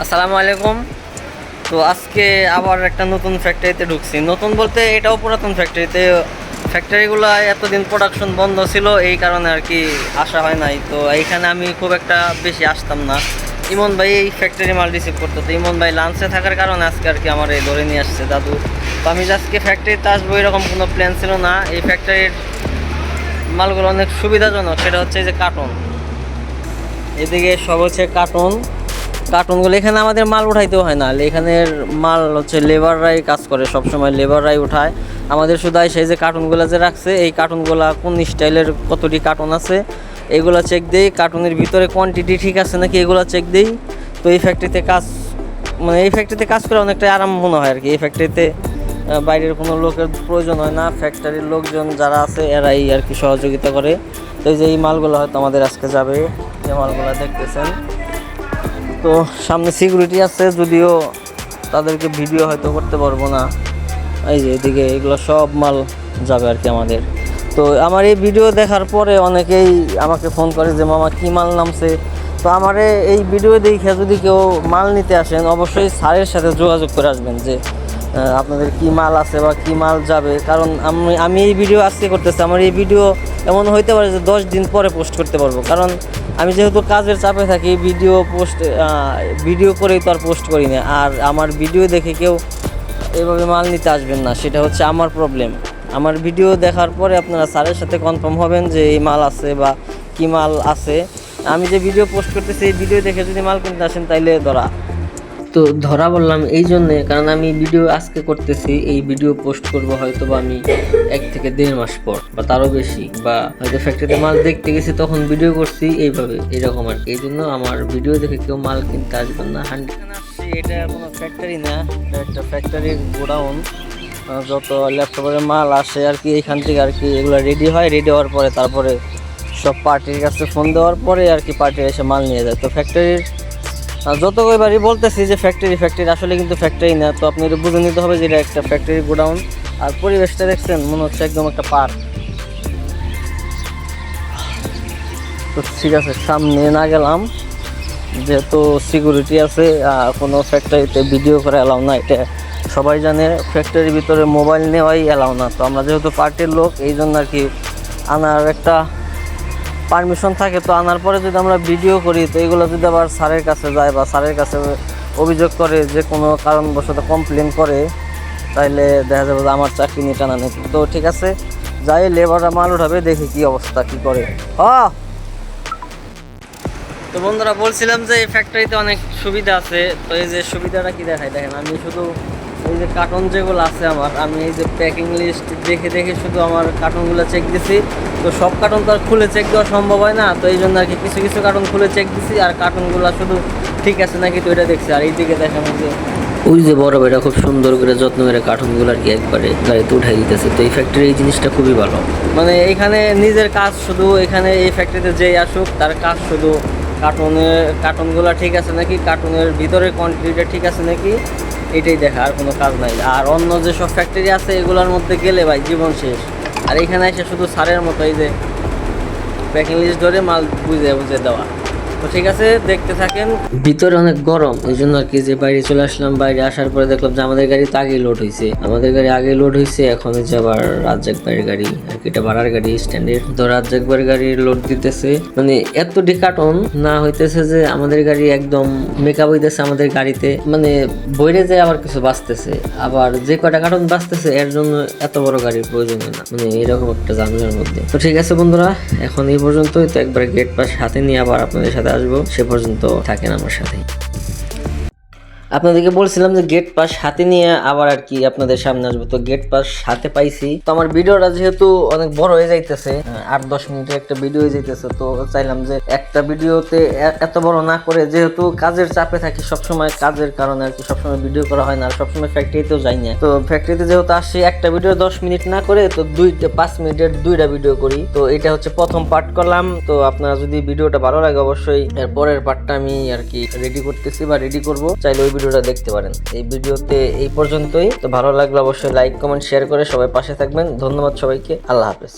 আসসালামু আলাইকুম। তো আজকে আবার একটা নতুন ফ্যাক্টরিতে ঢুকছি। নতুন বলতে এটাও পুরাতন ফ্যাক্টরিতে ফ্যাক্টরিগুলো এতদিন প্রোডাকশন বন্ধ ছিল, এই কারণে আর কি আসা হয় নাই। তো এইখানে আমি খুব একটা বেশি আসতাম না। ইমন ভাই এই ফ্যাক্টরি মাল রিসিভ করতো। তো ইমন ভাই লাঞ্চে থাকার কারণে আজকে আর কি আমার এই ধরে নিয়ে আসছে দাদু। তো আমি আজকে ফ্যাক্টরিতে আসব এরকম কোনো প্ল্যান ছিল না। এই ফ্যাক্টরির মালগুলো অনেক সুবিধাজনক। সেটা হচ্ছে যে কার্টন এদিকে সব হচ্ছে কার্টন কার্টুনগুলো। এখানে আমাদের মাল উঠাইতেও হয় না। এখানের মাল হচ্ছে লেবাররাই কাজ করে সব সময় লেবাররাই উঠায়। আমাদের শুধু সেই যে কার্টুনগুলো যে রাখছে, এই কার্টুনগুলো কোন স্টাইলের কতটি কার্টুন আছে, এগুলো চেক দেই। কার্টুনের ভিতরে কোয়ান্টিটি ঠিক আছে নাকি, এগুলো চেক দেই। তো এই ফ্যাক্টরিতে কাজ মানে এই ফ্যাক্টরিতে কাজ করে অনেকটা আরাম মনে হয় আর কি এই ফ্যাক্টরিতে বাইরের কোনো লোকের প্রয়োজন হয় না। ফ্যাক্টরির লোকজন যারা আছে, এরাই আর কি সহযোগিতা করে। তো এই যে এই মালগুলো হয়তো আমাদের আজকে যাবে। যে মালগুলো দেখতেছেন। তো সামনে সিকিউরিটি আছে, যদিও তাদেরকে ভিডিও হয়তো করতে পারব না। এই যে এদিকে এগুলো সব মাল যাবে আর কি আমাদের। তো আমার এই ভিডিও দেখার পরে অনেকেই আমাকে ফোন করে যে, মামা, কী মাল নামছে? তো আমারে এই ভিডিও দেখে যদি কেউ মাল নিতে আসেন, অবশ্যই স্যারের সাথে যোগাযোগ করে আসবেন যে আপনাদের কি মাল আছে বা কি মাল যাবে? কারণ আমি আমি এই ভিডিও আজকে করতেছি। আমার এই ভিডিও এমন হইতে পারে যে দশ দিন পরে পোস্ট করতে পারব। কারণ আমি যেহেতু কাজের চাপে থাকি ভিডিও পোস্ট ভিডিও করেই তো আর পোস্ট করি না। আর আমার ভিডিও দেখে কেউ এভাবে মাল নিতে আসবেন না। সেটা হচ্ছে আমার প্রবলেম আমার ভিডিও দেখার পরে আপনারা স্যারের সাথে কনফার্ম হবেন যে এই মাল আছে বা কি মাল আছে। আমি যে ভিডিও পোস্ট করতেছি, এই ভিডিও দেখে যদি মাল কিনতে আসেন, তাইলে ধরা। তো ধরা বললাম এই জন্যে, কারণ আমি ভিডিও আজকে করতেছি, এই ভিডিও পোস্ট করব হয়তো বা আমি এক থেকে দেড় মাস পর, বা তারও বেশি, বা হয়তো ফ্যাক্টরিতে মাল দেখতে গেছি তখন ভিডিও করছি এইভাবে, এরকম আর। এই জন্য আমার ভিডিও দেখে কেউ মাল কিনতে আসবেন না, হান্ড্রেড এটা কোনো ফ্যাক্টরি না একটা ফ্যাক্টরির গোডাউন যত ল্যাপটপের মাল আসে আর কি, এখান থেকে আর কি এগুলো রেডি হয় রেডি হওয়ার পরে তারপরে সব পার্টির কাছে ফোন দেওয়ার পরে আর কি পার্টি এসে মাল নিয়ে যায় তো ফ্যাক্টরির যত কয়বারই বলতেছি যে ফ্যাক্টরি ফ্যাক্টরি আসলে কিন্তু ফ্যাক্টরি না, তো আপনি বুঝে নিতে হবে যে এটা একটা ফ্যাক্টরি গোডাউন। আর পরিবেশটা দেখছেন, মনে হচ্ছে একদম একটা পার্ক। তো ঠিক আছে, সামনে না গেলাম। যেহেতু সিকিউরিটি আছে কোনো ফ্যাক্টরিতে ভিডিও করে এলাও না এটা সবাই জানে ফ্যাক্টরির ভিতরে মোবাইল নেওয়াই এলাও না। তো আমরা যেহেতু পার্টির লোক এই জন্য আর কি আনার একটা পারমিশন থাকে, তো আনার পরে যদি আমরা ভিডিও করি, তো এগুলো যদি আবার স্যারের কাছে যায় বা স্যারের কাছে অভিযোগ করে যে কোনো কারণবশত কমপ্লেন করে, তাইলে দেখা যাবে যে আমার চাকরি নিয়ে টানা নেই তো ঠিক আছে, যাই লেবাররা মাল উঠাবে, দেখি কি অবস্থা, কি করে। হ! তো বন্ধুরা, বলছিলাম যে এই ফ্যাক্টরিতে অনেক সুবিধা আছে, তো এই যে সুবিধাটা কি দেখায়? দেখেন, আমি শুধু এই যে কার্টন যেগুলো আছে আমার, আমি এই যে প্যাকিং লিস্ট দেখে দেখে শুধু আমার কার্টনগুলো চেক দিছি। তো সব কার্টন তো আর খুলে চেক দেওয়া সম্ভব হয় না, তো এই জন্য আর কি কিছু কিছু কার্টন খুলে চেক দিছি আর কার্টনগুলো শুধু ঠিক আছে নাকি তো এটা দেখছি। আর এইদিকে দেখেন ওই যে ওই যে বড় ভাইরা খুব সুন্দর করে যত্ন করে কার্টুনগুলো আর কি একবারে গাড়িতে উঠাই দিতেছে। তো এই ফ্যাক্টরি এই জিনিসটা খুবই ভালো। মানে এখানে নিজের কাজ শুধু, এখানে এই ফ্যাক্টরিতে যেই আসুক, তার কাজ শুধু কার্টুনের কার্টুনগুলো ঠিক আছে নাকি? কার্টুনের ভিতরের কোয়ান্টিটিটা ঠিক আছে নাকি? এটাই দেখা, আর কোনো কাজ নাই। আর অন্য যেসব ফ্যাক্টরি আছে, এগুলোর মধ্যে গেলে ভাই জীবন শেষ। আর এখানে এসে শুধু সারের মতো এই যে প্যাকিং লিস্ট ধরে মাল বুঝে বুঝে দেওয়া। ঠিক আছে, দেখতে থাকেন। ভিতরে অনেক গরম, এই জন্য আর কি যে বাইরে চলে আসলাম, বাইরে আসার পরে দেখলাম যে আমাদের গাড়ি তো লোড হয়েছে আমাদের গাড়ি আগে লোড হয়েছে এখন হচ্ছে আবার রাজ্জাক ভাইয়ের গাড়ি, আর কি এটা ভাড়ার গাড়ি স্ট্যান্ডের তো রাজ্জাক ভাইয়ের গাড়ি লোড দিতেছে। মানে এত কার্টন না হইতেছে যে আমাদের গাড়ি একদম মেকআপ হইতেছে আমাদের গাড়িতে। মানে বইরে যে আবার কিছু বাঁচতেছে। আবার যে কয়টা কার্টন বাঁচতেছে, এর জন্য এত বড় গাড়ির প্রয়োজন হয় না। মানে এরকম একটা জানলার মধ্যে। তো ঠিক আছে বন্ধুরা, এখন এই পর্যন্তই। তো একবার গেট পাস হাতে নিয়ে আবার আপনাদের সাথে আসব সে পর্যন্ত থাকেন আমার সাথে আপনাদেরকে বলছিলাম যে গেট পাস হাতে নিয়ে আবার আর কি আপনাদের সামনে আসব। তো গেট পাস হাতে পাইছি। তো আমার ভিডিওটা যেহেতু অনেক বড় হয়ে যাইতেছে আট দশ মিনিটের একটা ভিডিও হয়ে যাইতেছে, তো চাইলাম যে একটা ভিডিওতে এত বড় না করে যেহেতু কাজের চাপে থাকি সবসময়, কাজের কারণে আর কি সবসময় ভিডিও করা হয় না, আর সবসময় ফ্যাক্টরিতেও যাই না। তো ফ্যাক্টরিতে যেহেতু আসি, একটা ভিডিও দশ মিনিট না করে, তো দুইটা পাঁচ মিনিটের দুইটা ভিডিও করি। তো এটা হচ্ছে প্রথম পার্ট করলাম। তো আপনারা যদি ভিডিওটা ভালো লাগে অবশ্যই, এর পরের পার্টটা আমি আর কি রেডি করতেছি বা রেডি করব, চাইলে ওই ভিডিওটা দেখতে পারেন। এই ভিডিওতে এই পর্যন্তই। তো ভালো লাগলে অবশ্যই লাইক কমেন্ট শেয়ার করে সবাই পাশে থাকবেন। ধন্যবাদ সবাইকে। আল্লাহ হাফেজ।